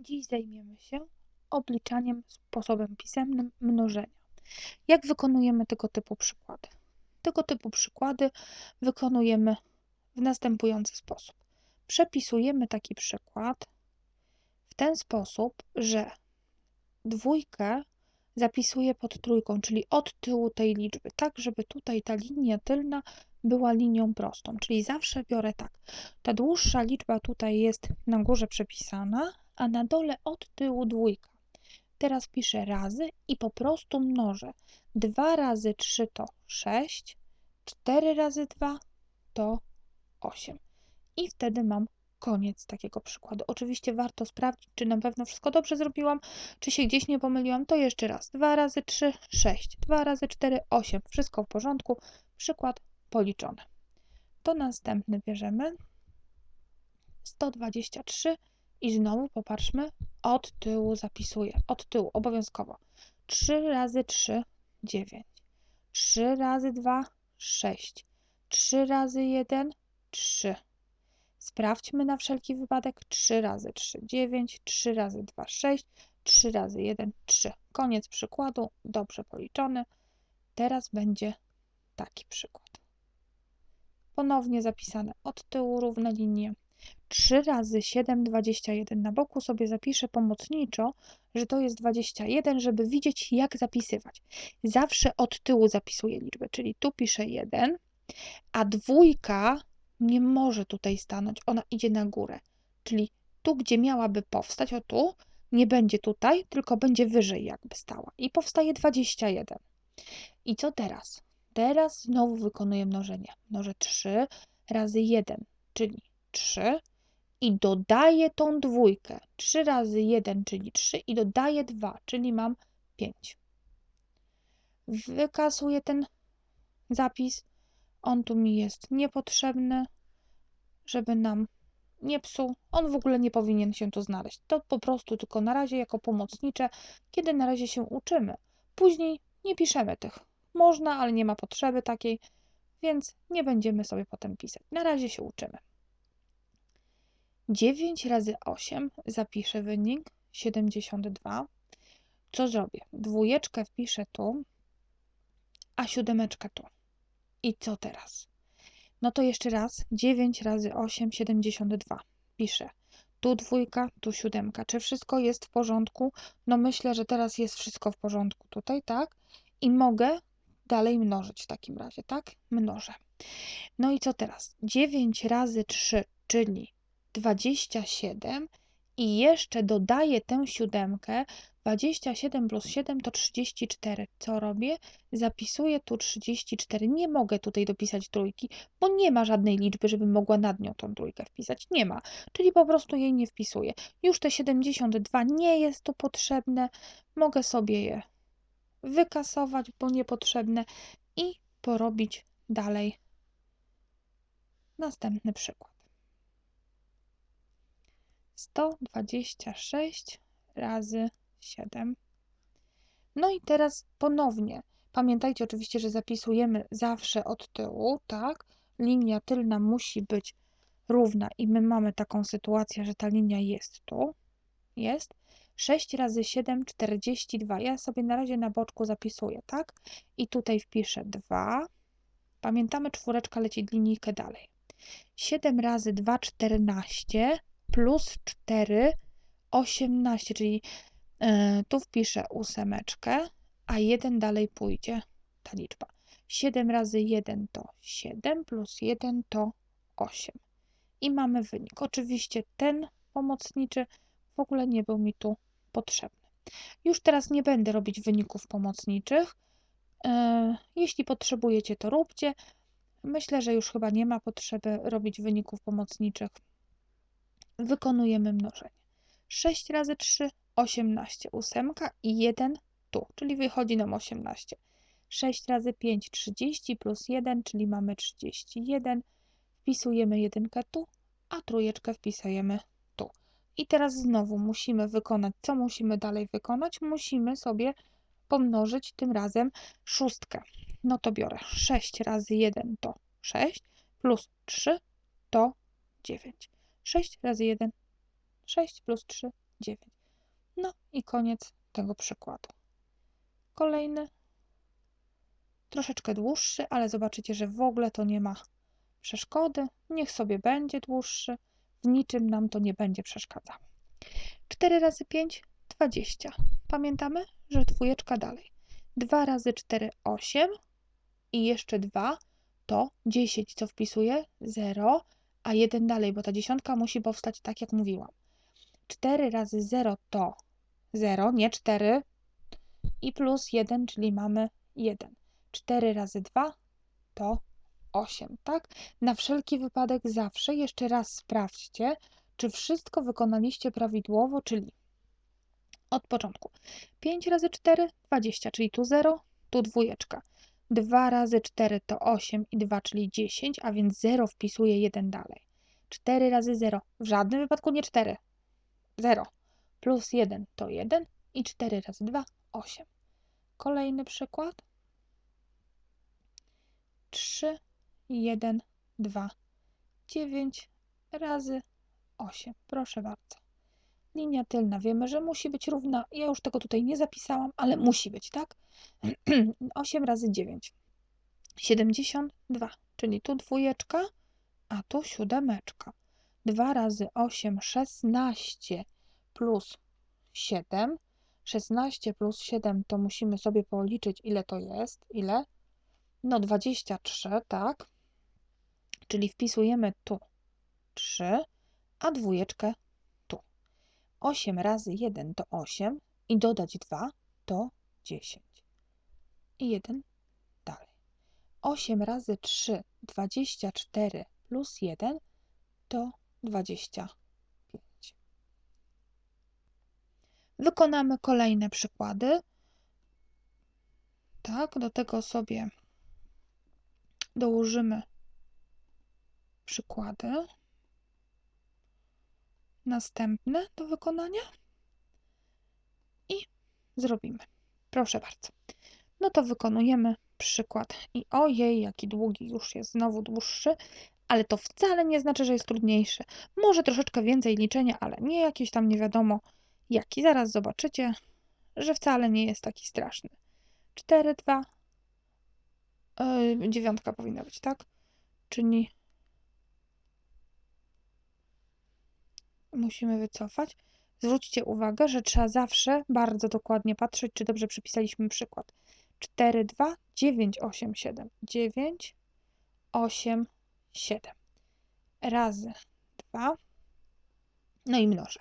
Dziś zajmiemy się obliczaniem sposobem pisemnym mnożenia. Jak wykonujemy tego typu przykłady? Tego typu przykłady wykonujemy w następujący sposób. Przepisujemy taki przykład w ten sposób, że dwójkę zapisuję pod trójką, czyli od tyłu tej liczby, tak żeby tutaj ta linia tylna była linią prostą. Czyli zawsze biorę tak. Ta dłuższa liczba tutaj jest na górze przepisana, a na dole od tyłu dwójka. Teraz piszę razy i po prostu mnożę. 2 razy 3 to 6, 4 razy 2 to 8. I wtedy mam koniec takiego przykładu. Oczywiście warto sprawdzić, czy na pewno wszystko dobrze zrobiłam, czy się gdzieś nie pomyliłam. To jeszcze raz. 2 razy 3, 6. 2 razy 4, 8. Wszystko w porządku. Przykład policzony. To następny bierzemy. 123 i znowu popatrzmy, od tyłu zapisuję, od tyłu obowiązkowo. 3 razy 3, 9. 3 razy 2, 6. 3 razy 1, 3. Sprawdźmy na wszelki wypadek. 3 razy 3, 9. 3 razy 2, 6. 3 razy 1, 3. Koniec przykładu, dobrze policzony. Teraz będzie taki przykład. Ponownie zapisane od tyłu równe linie. 3 razy 7, 21. Na boku sobie zapiszę pomocniczo, że to jest 21, żeby widzieć, jak zapisywać. Zawsze od tyłu zapisuję liczbę, czyli tu piszę 1, a dwójka nie może tutaj stanąć, ona idzie na górę. Czyli tu, gdzie miałaby powstać, o tu, nie będzie tutaj, tylko będzie wyżej jakby stała. I powstaje 21. I co teraz? Teraz znowu wykonuję mnożenie. Mnożę 3 razy 1, czyli 3 i dodaję tą dwójkę. 3 razy 1, czyli 3 i dodaję 2, czyli mam 5. Wykasuję ten zapis. On tu mi jest niepotrzebny, żeby nam nie psuł. On w ogóle nie powinien się tu znaleźć. To po prostu tylko na razie jako pomocnicze, kiedy na razie się uczymy. Później nie piszemy tych. Można, ale nie ma potrzeby takiej, więc nie będziemy sobie potem pisać. Na razie się uczymy. 9 razy 8 zapiszę wynik 72. Co zrobię? Dwójeczkę wpiszę tu, a siódemeczkę tu. I co teraz? No to jeszcze raz 9 razy 8, 72. Piszę. Tu dwójka, tu siódemka. Czy wszystko jest w porządku? No myślę, że teraz jest wszystko w porządku tutaj, tak? I mogę dalej mnożyć w takim razie, tak? Mnożę. No i co teraz? 9 razy 3, czyli 27 i jeszcze dodaję tę siódemkę. 27 plus 7 to 34. Co robię? Zapisuję tu 34. Nie mogę tutaj dopisać trójki, bo nie ma żadnej liczby, żebym mogła nad nią tą trójkę wpisać. Nie ma. Czyli po prostu jej nie wpisuję. Już te 72 nie jest tu potrzebne. Mogę sobie je wykasować, bo niepotrzebne i porobić dalej następny przykład. 126 razy 7. No i teraz ponownie. Pamiętajcie oczywiście, że zapisujemy zawsze od tyłu, tak? Linia tylna musi być równa i my mamy taką sytuację, że ta linia jest tu. Jest. 6 razy 7, 42. Ja sobie na razie na boczku zapisuję, tak? I tutaj wpiszę 2. Pamiętamy, czwóreczka leci linijkę dalej. 7 razy 2, 14 plus 4, 18, czyli yy, tu wpiszę ósemeczkę, a 1 dalej pójdzie ta liczba. 7 razy 1 to 7, plus 1 to 8. I mamy wynik. Oczywiście ten pomocniczy w ogóle nie był mi tu potrzebny. Już teraz nie będę robić wyników pomocniczych. E, jeśli potrzebujecie, to róbcie. Myślę, że już chyba nie ma potrzeby robić wyników pomocniczych. Wykonujemy mnożenie. 6 razy 3, 18. Ósemka i 1 tu, czyli wychodzi nam 18. 6 razy 5, 30 plus 1, czyli mamy 31. Wpisujemy jedynkę tu, a trójeczkę wpisujemy i teraz znowu musimy wykonać, co musimy dalej wykonać? Musimy sobie pomnożyć tym razem szóstkę. No to biorę 6 razy 1 to 6, plus 3 to 9. 6 razy 1, 6 plus 3, 9. No i koniec tego przykładu. Kolejny, troszeczkę dłuższy, ale zobaczycie, że w ogóle to nie ma przeszkody. Niech sobie będzie dłuższy, w niczym nam to nie będzie przeszkadzało. 4 razy 5, 20. Pamiętamy, że dwójeczka dalej. 2 razy 4, 8 i jeszcze 2 to 10, co wpisuję? 0, a 1 dalej, bo ta dziesiątka musi powstać tak, jak mówiłam. 4 razy 0 to 0, nie 4 i plus 1, czyli mamy 1. 4 razy 2 to 8, tak? Na wszelki wypadek zawsze jeszcze raz sprawdźcie, czy wszystko wykonaliście prawidłowo, czyli od początku. 5 razy 4, 20, czyli tu 0, tu dwójeczka. 2 razy 4 to 8 i 2, czyli 10, a więc 0 wpisuję 1 dalej. 4 razy 0, w żadnym wypadku nie 4, 0. Plus 1 to 1 i 4 razy 2, 8. Kolejny przykład. 3, 1, 2, 9 razy 8. Proszę bardzo. Linia tylna wiemy, że musi być równa. Ja już tego tutaj nie zapisałam, ale musi być, tak? 8 razy 9. 72, czyli tu dwójeczka, a tu siódemeczka. 2 razy 8, 16 plus 7. 16 plus 7 to musimy sobie policzyć, ile to jest. Ile? No 23, tak? Czyli wpisujemy tu 3, a dwójeczkę. 8 razy 1 to 8 i dodać 2 to 10. I 1 dalej. 8 razy 3, 24 plus 1 to 25. Wykonamy kolejne przykłady. Tak, do tego sobie dołożymy przykłady następne do wykonania i zrobimy. Proszę bardzo. No to wykonujemy przykład. I ojej, jaki długi już jest, znowu dłuższy, ale to wcale nie znaczy, że jest trudniejszy. Może troszeczkę więcej liczenia, ale nie jakiś tam nie wiadomo jaki. Zaraz zobaczycie, że wcale nie jest taki straszny. 4, 2, yy, dziewiątka powinna być, tak? Czyli musimy wycofać. Zwróćcie uwagę, że trzeba zawsze bardzo dokładnie patrzeć, czy dobrze przypisaliśmy przykład. 4, 2, 9, 8, 7. 9, 8, 7. Razy 2. No i mnożę.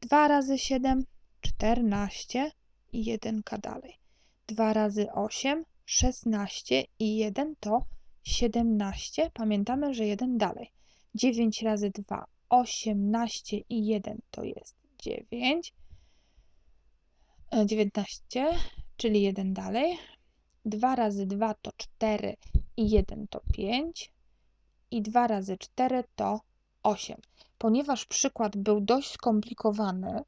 2 razy 7, 14 i 1 dalej. 2 razy 8, 16 i 1 to 17. Pamiętamy, że 1 dalej. 9 razy 2, 18 i 1 to jest 9. 19, czyli 1 dalej. 2 razy 2 to 4 i 1 to 5. I 2 razy 4 to 8. Ponieważ przykład był dość skomplikowany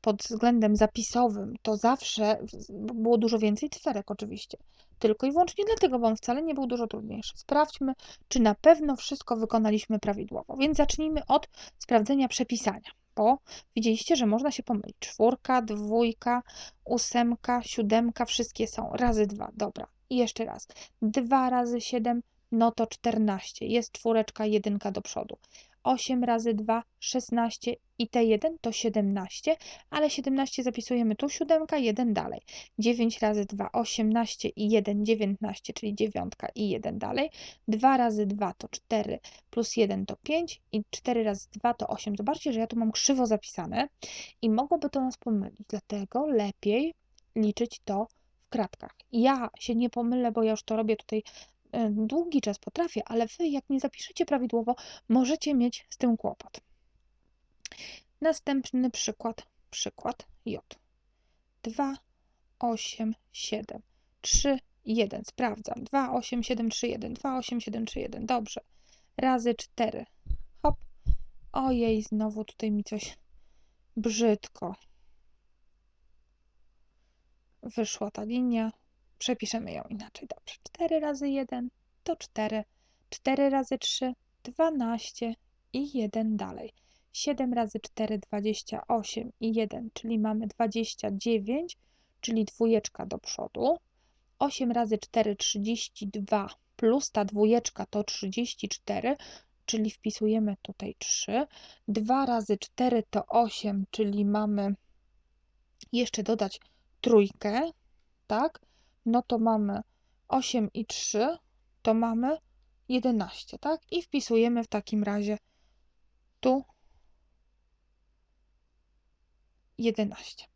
pod względem zapisowym, to zawsze było dużo więcej cyferek oczywiście. Tylko i wyłącznie dlatego, bo on wcale nie był dużo trudniejszy. Sprawdźmy, czy na pewno wszystko wykonaliśmy prawidłowo. Więc zacznijmy od sprawdzenia przepisania, bo widzieliście, że można się pomylić. Czwórka, dwójka, ósemka, siódemka, wszystkie są. Razy dwa, dobra. I jeszcze raz. Dwa razy siedem, no to czternaście. Jest czwóreczka, jedynka do przodu. 8 razy 2, 16 i te 1 to 17, ale 17 zapisujemy tu, siódemka, 1 dalej. 9 razy 2, 18 i 1, 19, czyli 9 i 1 dalej. 2 razy 2 to 4, plus 1 to 5 i 4 razy 2 to 8. Zobaczcie, że ja tu mam krzywo zapisane i mogłoby to nas pomylić, dlatego lepiej liczyć to w kratkach. Ja się nie pomylę, bo ja już to robię tutaj długi czas potrafię, ale wy, jak nie zapiszecie prawidłowo, możecie mieć z tym kłopot. Następny przykład, przykład J. 2, 8, 7, 3, 1. Sprawdzam. 2, 8, 7, 3, 1. 2, 8, 7, 3, 1. Dobrze. Razy 4. Hop. Ojej, znowu tutaj mi coś brzydko wyszła ta linia. Przepiszemy ją inaczej. Dobrze. 4 razy 1 to 4. 4 razy 3 12 i 1 dalej. 7 razy 4 28 i 1, czyli mamy 29, czyli dwójeczka do przodu. 8 razy 4 32 plus ta dwójeczka to 34, czyli wpisujemy tutaj 3. 2 razy 4 to 8, czyli mamy jeszcze dodać trójkę, tak? No to mamy 8 i 3, to mamy 11, tak? I wpisujemy w takim razie tu 11.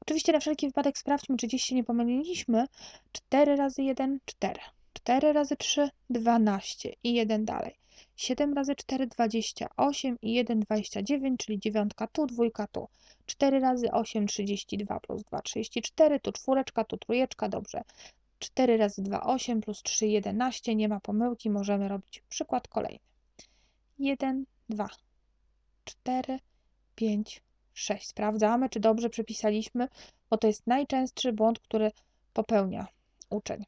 Oczywiście na wszelki wypadek sprawdźmy, czy gdzieś się nie pomyliliśmy. 4 razy 1, 4. 4 razy 3, 12 i 1 dalej. 7 razy 4, 28 i 1, 29, czyli dziewiątka tu, dwójka tu. 4 razy 8, 32 plus 2, 34, tu czwóreczka, tu trójeczka, dobrze. 4 razy 2, 8 plus 3, 11, nie ma pomyłki, możemy robić przykład kolejny. 1, 2, 4, 5, 6. Sprawdzamy, czy dobrze przepisaliśmy, bo to jest najczęstszy błąd, który popełnia uczeń.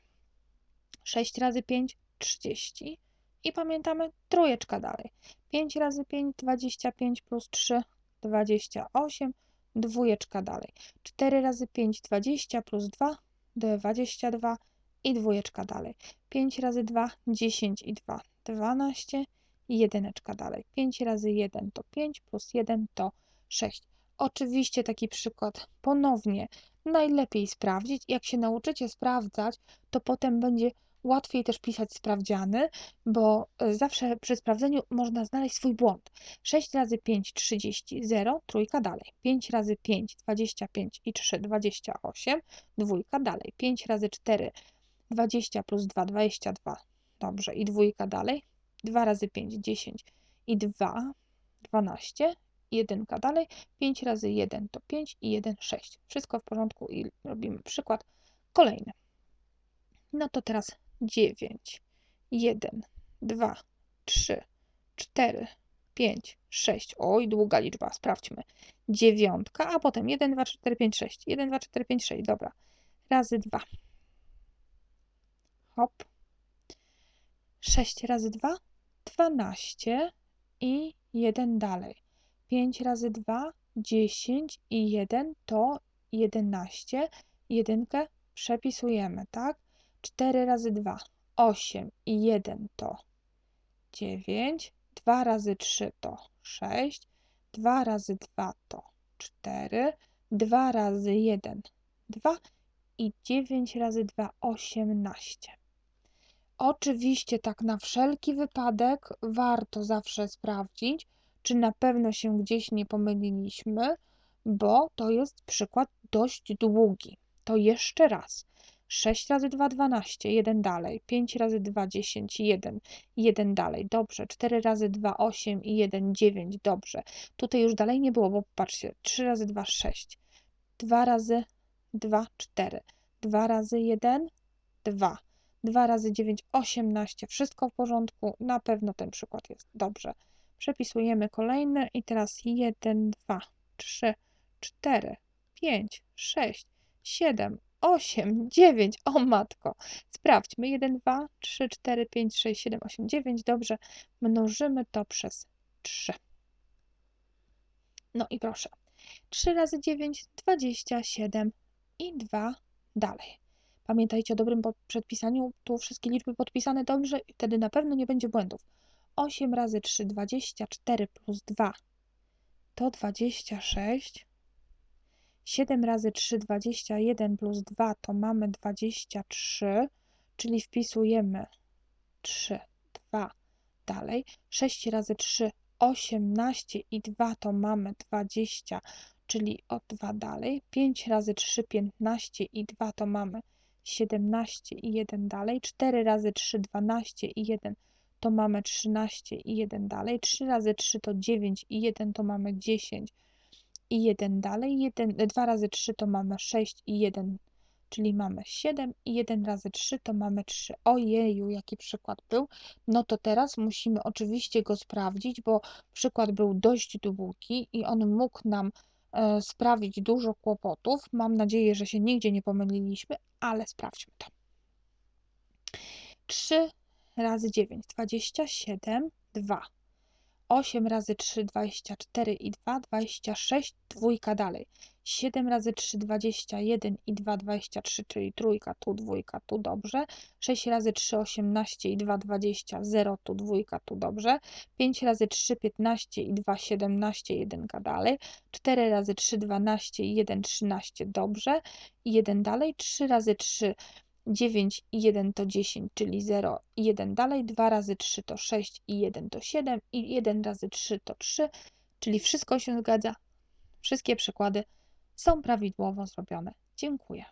6 razy 5, 30. I pamiętamy, trójeczka dalej. 5 razy 5, 25 plus 3, 28. Dwójeczka dalej. 4 razy 5, 20 plus 2, 22 i dwójeczka dalej. 5 razy 2, 10 i 2, 12 i jedyneczka dalej. 5 razy 1 to 5 plus 1 to 6. Oczywiście taki przykład ponownie najlepiej sprawdzić. Jak się nauczycie sprawdzać, to potem będzie łatwiej też pisać sprawdziany, bo e, zawsze przy sprawdzeniu można znaleźć swój błąd. 6 razy 5 30, 0, trójka dalej. 5 razy 5 25 i 3 28, dwójka dalej. 5 razy 4 20 plus 2 22, dobrze, i dwójka dalej. 2 razy 5 10 i 2 12 jedynka dalej, 5 razy 1 to 5 i 1 6. Wszystko w porządku i robimy przykład kolejny. No to teraz 9, 1, 2, 3, 4, 5, 6. Oj, długa liczba, sprawdźmy. Dziewiątka, a potem 1, 2, 3, 4, 5, 6. 1, 2, 3, 4, 5, 6. Dobra. Razy 2. Hop. 6 razy 2, 12 i 1 dalej. 5 razy 2, 10 i 1 to 11. Jedynkę przepisujemy, tak? 4 razy 2, 8 i 1 to 9. 2 razy 3 to 6. 2 razy 2 to 4. 2 razy 1, 2 i 9 razy 2, 18. Oczywiście, tak na wszelki wypadek, warto zawsze sprawdzić, czy na pewno się gdzieś nie pomyliliśmy, bo to jest przykład dość długi. To jeszcze raz. 6 razy 2, 12, 1 dalej. 5 razy 2, 10, 1, 1 dalej. Dobrze. 4 razy 2, 8 i 1, 9. Dobrze. Tutaj już dalej nie było, bo patrzcie. 3 razy 2, 6. 2 razy 2, 4. 2 razy 1, 2. 2 razy 9, 18. Wszystko w porządku. Na pewno ten przykład jest dobrze. Przepisujemy kolejne i teraz 1, 2, 3, 4, 5, 6, 7, 8, 9. O matko. Sprawdźmy. 1, 2, 3, 4, 5, 6, 7, 8, 9. Dobrze. Mnożymy to przez 3. No i proszę. 3 razy 9, 27 i 2 dalej. Pamiętajcie o dobrym przedpisaniu. Tu wszystkie liczby podpisane dobrze i wtedy na pewno nie będzie błędów. 8 razy 3, 24 plus 2 to 26. 7 razy 3, 21 plus 2 to mamy 23, czyli wpisujemy 3, 2 dalej. 6 razy 3, 18 i 2 to mamy 20, czyli o 2 dalej. 5 razy 3, 15 i 2 to mamy 17 i 1 dalej. 4 razy 3, 12 i 1 to mamy 13 i 1 dalej. 3 razy 3 to 9 i 1 to mamy 10 i 1 dalej. 1, 2 razy 3 to mamy 6 i 1, czyli mamy 7 i 1 razy 3 to mamy 3. Ojeju, jaki przykład był. No to teraz musimy oczywiście go sprawdzić, bo przykład był dość długi i on mógł nam e, sprawić dużo kłopotów. Mam nadzieję, że się nigdzie nie pomyliliśmy, ale sprawdźmy to. 3 razy 9, 27, 2. 8 razy 3, 24 i 2, 26, dwójka dalej. 7 razy 3, 21 i 2, 23, czyli trójka, tu dwójka, tu dobrze. 6 razy 3, 18 i 2, 20, 0, tu dwójka, tu dobrze. 5 razy 3, 15 i 2, 17, jedynka dalej. 4 razy 3, 12 i 1, 13, dobrze. I 1 dalej. 3 razy 3, 9 i 1 to 10, czyli 0 i 1 dalej. 2 razy 3 to 6 i 1 to 7 i 1 razy 3 to 3, czyli wszystko się zgadza. Wszystkie przykłady są prawidłowo zrobione. Dziękuję.